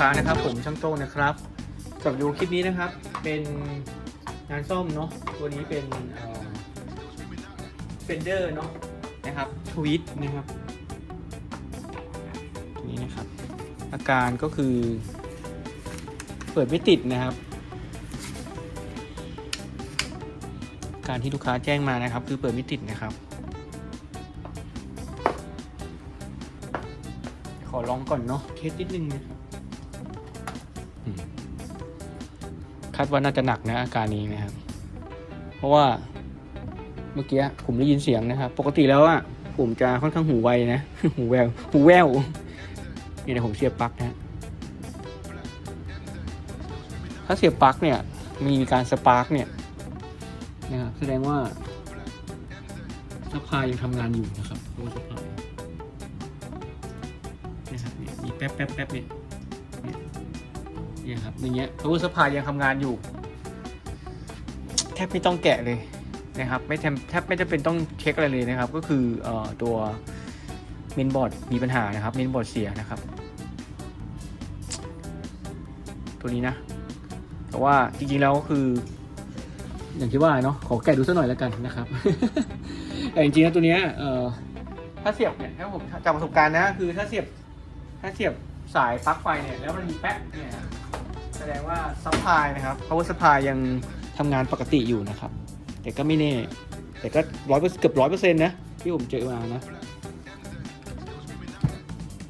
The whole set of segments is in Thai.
ค้านะครับ ผมช่างโต้งนะครับสำหรับดูคลิปนี้นะครับ เป็นงานซ่อมเนาะตัวนี้เป็นเฟนเดอร์เนาะนะครับทวิตนะครับนี้นะครับ อาการก็คือ เปิดไม่ติดนะครับ การที่ลูกค้าแจ้งมานะครับ คือเปิดไม่ติดนะครับ ขอลองก่อนเนาะเทสนิดนึงนะครับ ดว่าน่าจะหนักนะอาการนี้นะครับ เพราะว่าเมื่อกี้ผมได้ยินเสียงนะครับ ปกติแล้วอะผมจะค่อนข้างหูไวนะ หูแวว หูแววนี่นะผมเสียบปลั๊กนะ ถ้าเสียบปลั๊กเนี่ย มีการสปาร์กเนี่ยนะครับแสดงว่าซัพพลายยังทำงานอยู่นะครับโอ้ซัพพลายนะครับเนี่ยมีแป๊บแป๊บแป๊บเนี่ย เนี่ยครับอย่างเงี้ย power supply ยังทำงานอยู่ แทบไม่ต้องแกะเลยนะครับไม่แทบไม่จำเป็นต้องเช็คอะไรเลยนะครับ ก็คืออตัวเมนบอร์ดมีปัญหานะครับเมนบอร์ดเสียนะครับ ตัวนี้นะ แต่ว่าจริงๆแล้วก็คือ อย่างที่ว่าเนาะขอแกะดูสักหน่อยแล้วกันนะครับ แต่จริงๆแล้วตัวเนี้ยเอ่อถ้าเสียบเนี่ยถ้าผมจากประสบการณ์นะ คือถ้าเสียบถ้าเสียบสายปลั๊กไฟเนี่ยแล้วมันมีแป๊ะเนี่ย แสดงว่าซัพพลายนะครับ power supply ยังทำงานปกติอยู่นะครับ แต่ก็ไม่แน่ แต่ก็ร้อยเกือบร้อยเปอร์เซ็นต์นะ ที่ผมเจอมานะ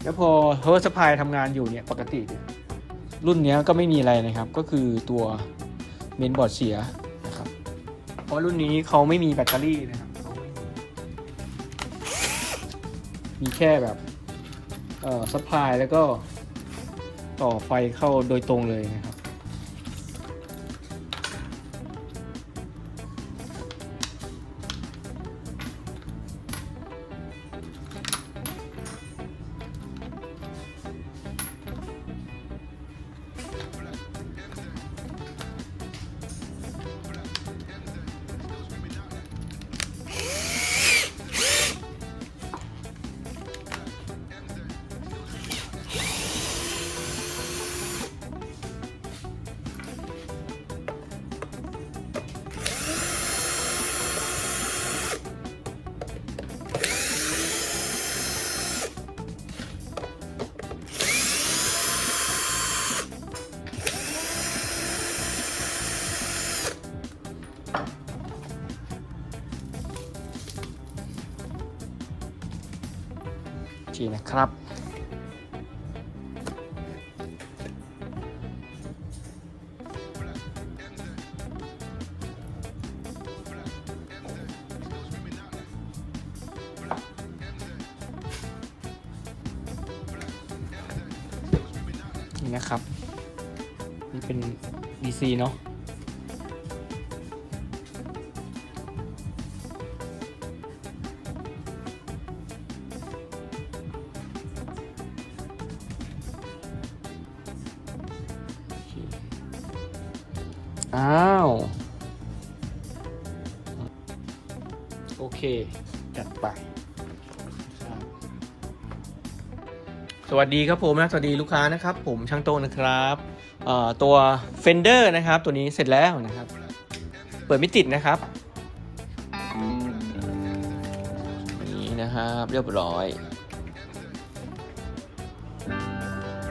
แล้วพอ power supply ทำงานอยู่เนี่ยปกติเนี่ยรุ่นเนี้ยก็ไม่มีอะไรนะครับ ก็คือตัวเมนบอร์ดเสียนะครับ เพราะรุ่นนี้เขาไม่มีแบตเตอรี่นะครับเขาไม่มีมีแค่แบบเอ่อซัพพลายแล้วก็ ต่อไฟเข้าโดยตรงเลยนะครับ โอเคนะครับ นี่นะครับ นี่เป็น DC เนาะ อ้าว โอเค จัดไป สวัสดีครับผมนะ สวัสดีลูกค้านะครับ ผมช่างโตนะครับเอ่อตัว Fender นะครับ ตัวนี้เสร็จแล้วนะครับ เปิดไม่ติดนะครับนี่นะครับเรียบร้อย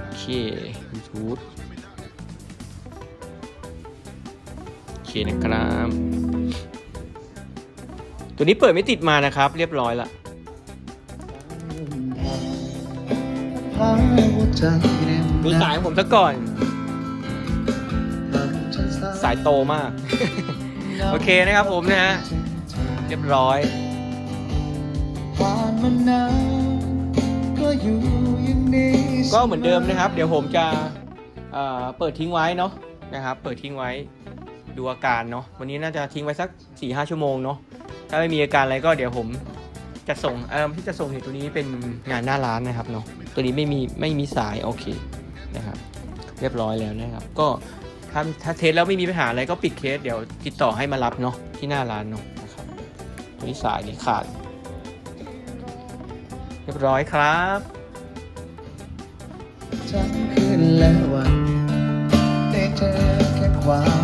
โอเคบลูทูธ เคนะครับ ตัวนี้เปิดไม่ติดมานะครับ เรียบร้อยละดูสายของผมซะก่อน สายโตมาก โอเคนะครับผมนะฮะ เรียบร้อยก็เหมือนเดิมนะครับ เดี๋ยวผมจะเอ่อเปิดทิ้งไว้เนาะนะครับ เปิดทิ้งไว้ ดูอาการเนาะวันนี้น่าจะทิ้งไว้สัก4ี่ห้าชั่วโมงเนาะถ้าไม่มีอาการอะไรก็เดี๋ยวผมจะส่งเอ่อที่จะส่งเนี่ยตัวนี้เป็นงานหน้าร้านนะครับเนาะตัวนี้ไม่มีไม่มีสายโอเคนะครับเรียบร้อยแล้วนะครับ ก็ถ้าถ้าเทสแล้วไม่มีปัญหาอะไรก็ปิดเคสเดี๋ยวติดต่อให้มารับเนาะที่หน้าร้านเนาะนะครับตัวนี้สายนี่ขาด เรียบร้อยครับจำคืนและวันได้เจอแค่ความ